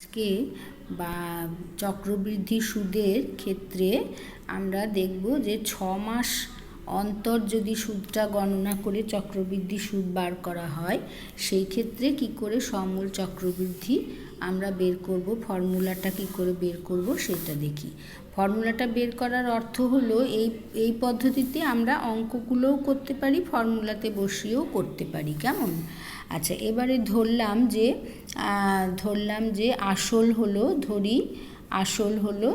আজকে বা চক্রবৃদ্ধি সুদের ক্ষেত্রে আমরা দেখব যে ছ মাস অন্তর যদি সুদটা গণনা করে চক্রবৃদ্ধি সুদ বার করা হয়, সেই ক্ষেত্রে কি করে সমূল চক্রবৃদ্ধি আমরা বের করব, ফর্মুলাটা কি করে বের করব সেটা দেখি। ফর্মুলাটা বের করার অর্থ হলো এই এই পদ্ধতিতে আমরা অঙ্কগুলোও করতে পারি, ফর্মুলাতে বসিয়েও করতে পারি, কেমন? আচ্ছা এবারে ধরলাম যে ধরলাম যে আসল হলো, ধরি আসল হলো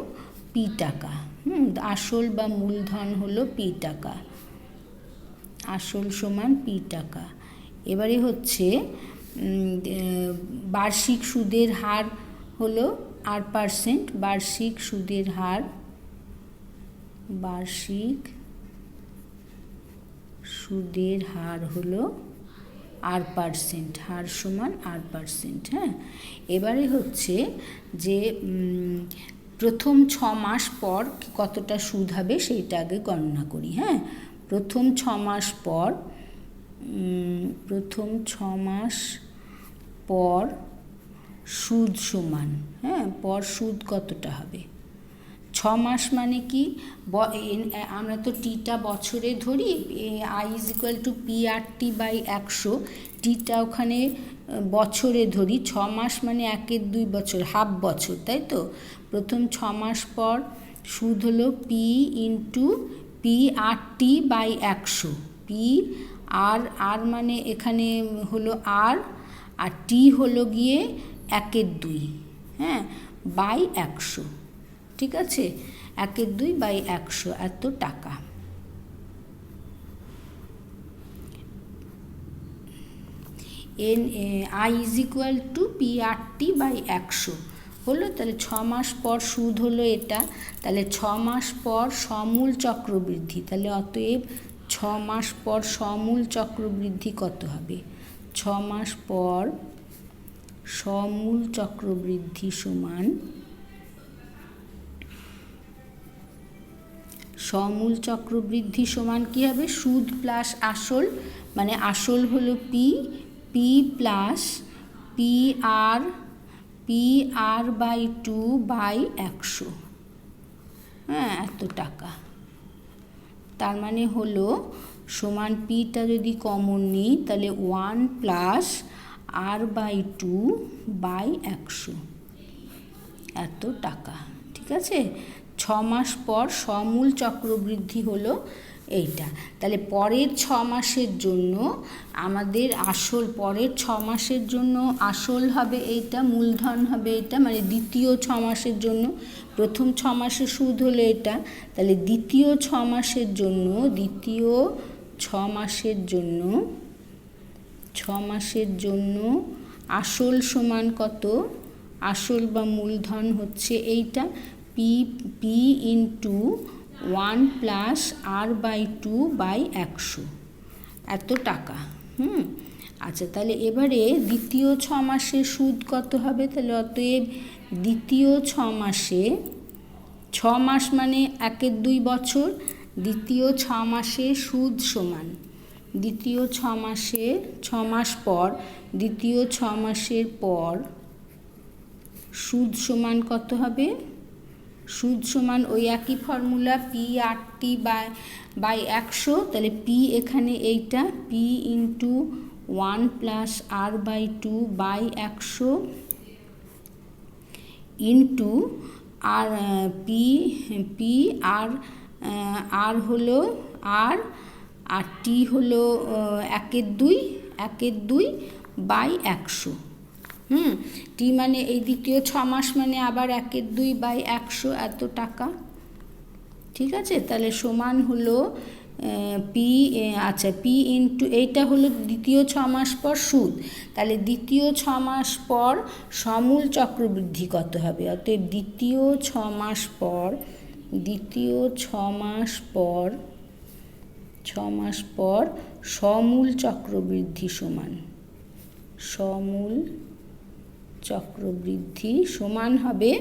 পি টাকা। হুম, আসল বা মূলধন হলো পি টাকা। আসল সমান পি টাকা। এবারে হচ্ছে বার্ষিক সুদের হার হলো আট পারসেন্ট। বার্ষিক সুদের হার, বার্ষিক সুদের হার হলো আর পারসেন্ট, হার সমান আর পারসেন্ট হ্যাঁ? এবারে হচ্ছে যে প্রথম ছ মাস পর কতটা সুদ হবে সেইটা আগে গণনা করি হ্যাঁ? প্রথম ছ মাস পর প্রথম ছ মাস পর সুদ সমান হ্যাঁ? পর সুদ কতটা হবে? ছ মাস মানে কি? আমরা তো টিটা বছরে ধরি I is equal to P R T by একশো। টিটা ওখানে বছরে ধরি ছ মাস মানে একের দুই বছর, হাফ বছর, তাই তো? প্রথম ছ মাস পর সুদ হলো P into P R T by একশো। পি আর আর মানে এখানে হলো আর আর টি হলো গিয়ে একের দুই হ্যাঁ? বাই একশো। ঠিক আছে? একের দুই বাই একশো এত টাকা। And I is equal to P R T by একশো। হলো? তাহলে ছ মাস পর সুদ হলো এটা। তাহলে ছ মাস পর সমূল চক্রবৃদ্ধি। তাহলে অতএব ছ মাস পর সমূল চক্রবৃদ্ধি কত হবে? ছ মাস পর সমূল চক্রবৃদ্ধি সমান সমূল চক্রবৃদ্ধি সমান কী হবে? সুদ প্লাস আসল মানে আসল হলো P P plus P R P R by two by একশো। হ্যাঁ এত টাকা। তার মানে হলো সমান পিটা যদি কমন নিই, তাহলে one plus R by two by একশো। এত টাকা, ঠিক আছে? ছ মাস পর সমূল চক্রবৃদ্ধি হলো এইটা। তাহলে পরের ছ মাসের জন্য আমাদের আসল, পরের ছ মাসের জন্য আসল হবে এইটা, মূলধন হবে এটা মানে দ্বিতীয় ছ মাসের জন্য, প্রথম ছ মাসের সুদ হলো এটা। তাহলে দ্বিতীয় ছ মাসের জন্য, দ্বিতীয় ছ মাসের জন্য ছ মাসের জন্য আসল সমান কত? আসল বা মূলধন হচ্ছে এইটা। P P into one plus R by two by একশো। এত টাকা, হুম? আচ্ছা তাহলে এবারে দ্বিতীয় ছ মাসে সুদ কত হবে? তাহলে অতএব দ্বিতীয় ছ মাসে, ছ মাস মানে একের দুই বছর, দ্বিতীয় ছ মাসে সুদ সমান। দ্বিতীয় ছ মাসে, ছ মাস পর, দ্বিতীয় ছ মাসের পর সুদ সমান কত হবে? সুদ সমান ওই একই formula P R T by by একশো, তাহলে পি এখানে এইটা P into one plus R by two by একশো into R P P R R হলো আর আর টি হলো একের দুই একের দুই বাই একশো। হুম টি মানে এই দ্বিতীয় ছ মাস মানে আবার একের দুই বাই একশো এত টাকা। ঠিক আছে? তাহলে সমান হলো পি আচ্ছা পি ইন্টু এইটা হলো দ্বিতীয় ছ মাস পর সুদ। তাহলে দ্বিতীয় ছ মাস পর সমূল চক্রবৃদ্ধি কত হবে? অতএব দ্বিতীয় ছ মাস পর, দ্বিতীয় ছ মাস পর, ছ মাস পর সমূল চক্রবৃদ্ধি সমান। সমূল চক্রবৃদ্ধি সমান হবে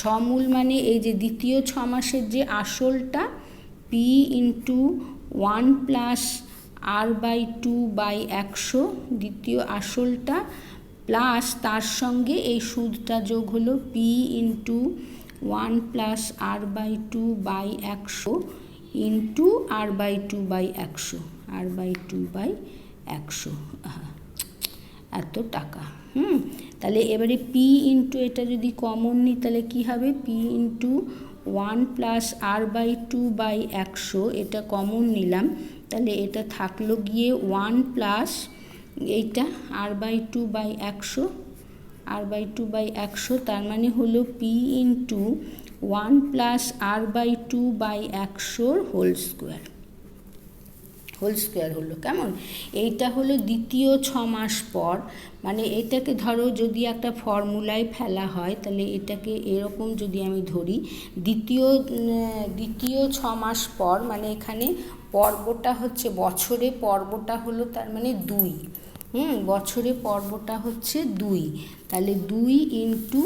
সমূল মানে এই যে দ্বিতীয় ছ মাসের যে আসলটা P into one plus R by two by একশো দ্বিতীয় আসলটা প্লাস তার সঙ্গে এই সুদটা যোগ হলো P into one plus R by two by একশো into R by two by একশো আর বাই টু বাই একশো। এত টাকা, হুম? তাহলে এবারে পি ইন্টু এটা যদি কমন নিই, তাহলে কী হবে? P into one plus R by two by একশো, এটা কমন নিলাম। তাহলে এটা থাকল গিয়ে ওয়ান প্লাস এইটা আর বাই টু বাই একশো আর বাই টু বাই একশো, তার মানে হলো P into one plus R by two by একশোর হোল স্কোয়ার হোল স্কোয়ার হলো, কেমন? এইটা হলো দ্বিতীয় ছ মাস পর মানে এটাকে ধরো যদি একটা ফর্মুলায় ফেলা হয়, তাহলে এটাকে এরকম যদি আমি ধরি, দ্বিতীয় দ্বিতীয় ছ মাস পর মানে এখানে পর্বটা হচ্ছে, বছরে পর্বটা হলো তার মানে দুই, হুম? বছরে পর্বটা হচ্ছে দুই, তাহলে দুই ইন্টু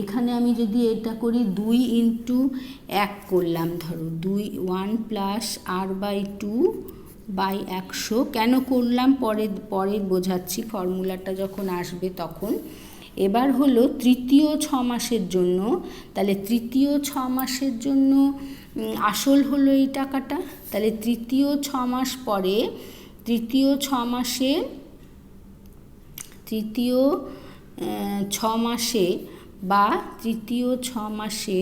এখানে আমি যদি এটা করি দুই ইন্টু এক করলাম, ধরো দুই one plus R by two by একশো। কেন করলাম? পরে পরে বোঝাচ্ছি, ফর্মুলাটা যখন আসবে তখন। এবার হলো তৃতীয় ছ মাসের জন্য। তাহলে তৃতীয় ছ মাসের জন্য আসল হলো এই টাকাটা। তাহলে তৃতীয় ছ মাস পরে, তৃতীয় ছ মাসে, তৃতীয় ছ মাসে বা তৃতীয় ছ মাসে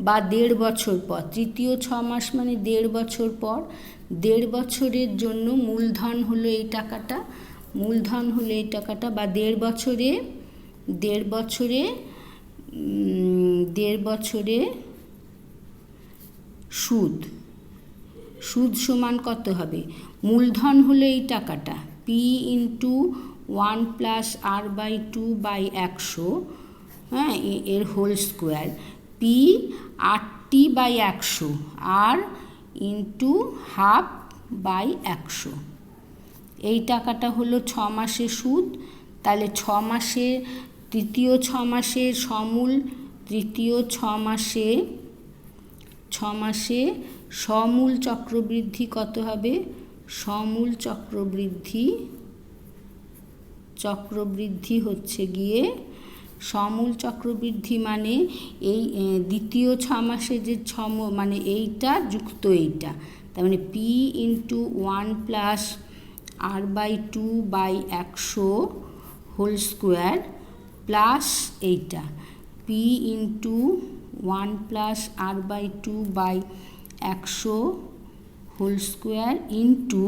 বা দেড় বছর পর, তৃতীয় ছ মাস মানে দেড় বছর পর, দেড় বছরের জন্য মূলধন হলো এই টাকাটা, মূলধন হলো এই টাকাটা বা দেড় বছরে দেড় বছরে দেড় বছরে সুদ সুদ সমান কত হবে? মূলধন হলো এই টাকাটা P into one plus R by two by একশো হ্যাঁ এর হোল স্কোয়ার পি আটটি বাই একশো আর ইন্টু হাফ বাই একশো। এই টাকাটা হলো ছ মাসের সুদ। তাহলে ছ মাসে, তৃতীয় ছ মাসে সমূল, তৃতীয় ছ মাসে ছ মাসে সমূল চক্রবৃদ্ধি কত হবে? সমূল চক্রবৃদ্ধি চক্রবৃদ্ধি হচ্ছে গিয়ে সমূল চক্রবৃদ্ধি মানে এই দ্বিতীয় ছ মাসে যে ছম মানে এইটা যুক্ত এইটা। তার মানে P into one plus R by two by একশো হোল স্কোয়ার প্লাস এইটা। P into one plus R by two by একশো whole square into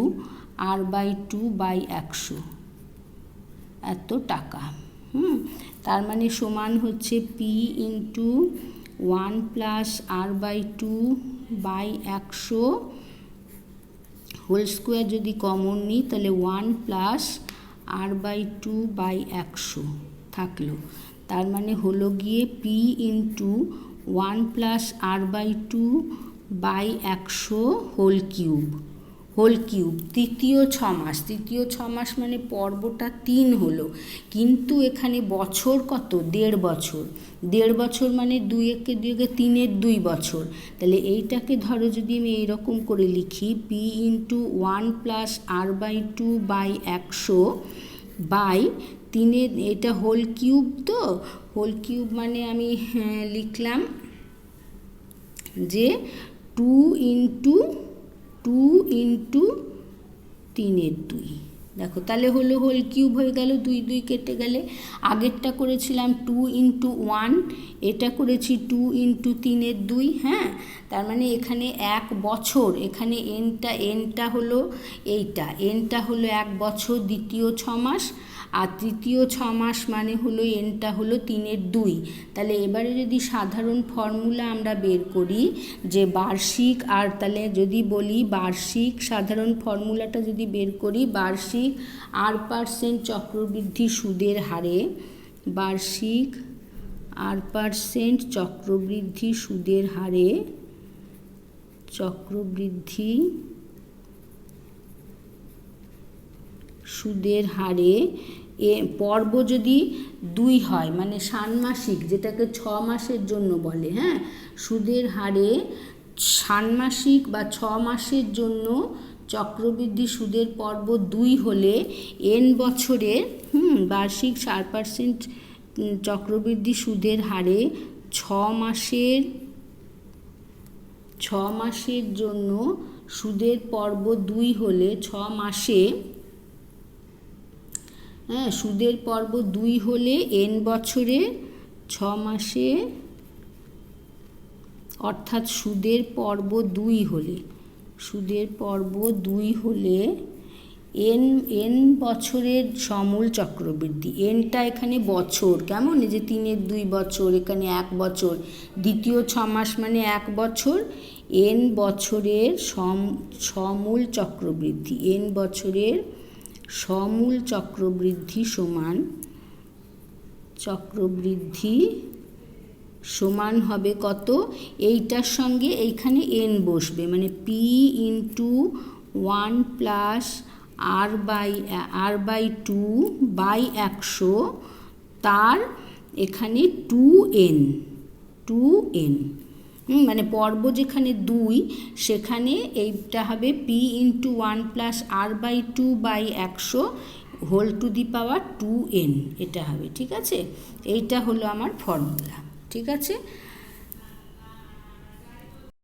R by two by একশো। এত টাকা। হুম, তার মানে সমান হচ্ছে P into one plus R by two by একশো হোল স্কোয়ার যদি কমন নিই, তাহলে one plus R by two by একশো থাকল। তার মানে হলো গিয়ে P into one plus R by two by একশো হোল কিউব হোল কিউব তৃতীয় ছ মাস। তৃতীয় ছ মাস মানে পর্বটা তিন হলো। কিন্তু এখানে বছর কত? দেড় বছর। দেড় বছর মানে দুই একে দুই একে তিনের দুই বছর। তাহলে এইটাকে ধরো যদি আমি এইরকম করে লিখি P into one plus R by two by একশো বাই তিনের এটা হোল কিউব তো? হোল কিউব মানে আমি হ্যাঁ, লিখলাম যে টু ইন্টু টু ইন্টু তিনের দুই। দেখো, তাহলে হলো, হোল কিউব হয়ে গেল, দুই দুই কেটে গেলে। আগেরটা করেছিলাম টু ইন্টু ওয়ান, এটা করেছি টু ইন্টু তিনের দুই হ্যাঁ? তার মানে এখানে এক বছর, এখানে এনটা এনটা হলো এইটা এনটা হলো এক বছর, দ্বিতীয় ছ মাস আর তৃতীয় ছ মাস মানে হলো এনটা হলো তিনের দুই। তাহলে এবারে যদি সাধারণ ফর্মুলা আমরা বের করি যে বার্ষিক আর তাহলে যদি বলি বার্ষিক, সাধারণ ফর্মুলাটা যদি বের করি, বার্ষিক আর পার্সেন্ট চক্রবৃদ্ধি সুদের হারে, বার্ষিক আর পার্সেন্ট চক্রবৃদ্ধি সুদের হারে, চক্রবৃদ্ধি সুদের হারে এ পর্ব যদি দুই হয় মানে ষান্মাসিক, যেটাকে ছ মাসের জন্য বলে হ্যাঁ? সুদের হারে ষান্মাসিক বা ছ মাসের জন্য চক্রবৃদ্ধি সুদের পর্ব দুই হলে এন বছরের হুম, বার্ষিক চার পার্সেন্ট চক্রবৃদ্ধি সুদের হারে ছ মাসের ছ মাসের জন্য সুদের পর্ব দুই হলে ছ মাসে হ্যাঁ সুদের পর্ব দুই হলে এন বছরে ছ মাসে, অর্থাৎ সুদের পর্ব দুই হলে, সুদের পর্ব দুই হলে এন এন বছরের সমূল চক্রবৃদ্ধি এনটা এখানে বছর, কেমন? যে তিনের দুই বছর, এখানে এক বছর, দ্বিতীয় ছ মাস মানে এক বছর এন বছরের সম, সমূল চক্রবৃদ্ধি এন বছরের সমূল চক্রবৃদ্ধি সমান চক্রবৃদ্ধি সমান হবে কত? এইটার সঙ্গে এইখানে এন বসবে মানে P into one plus R by R by two by একশো, তার এখানে টু এন টু এন মানে পর্ব যেখানে দুই, সেখানে এইটা হবে P into one plus R by two by একশো whole to the power two N এটা হবে, ঠিক আছে? এইটা হলো আমার ফর্মুলা ঠিক আছে?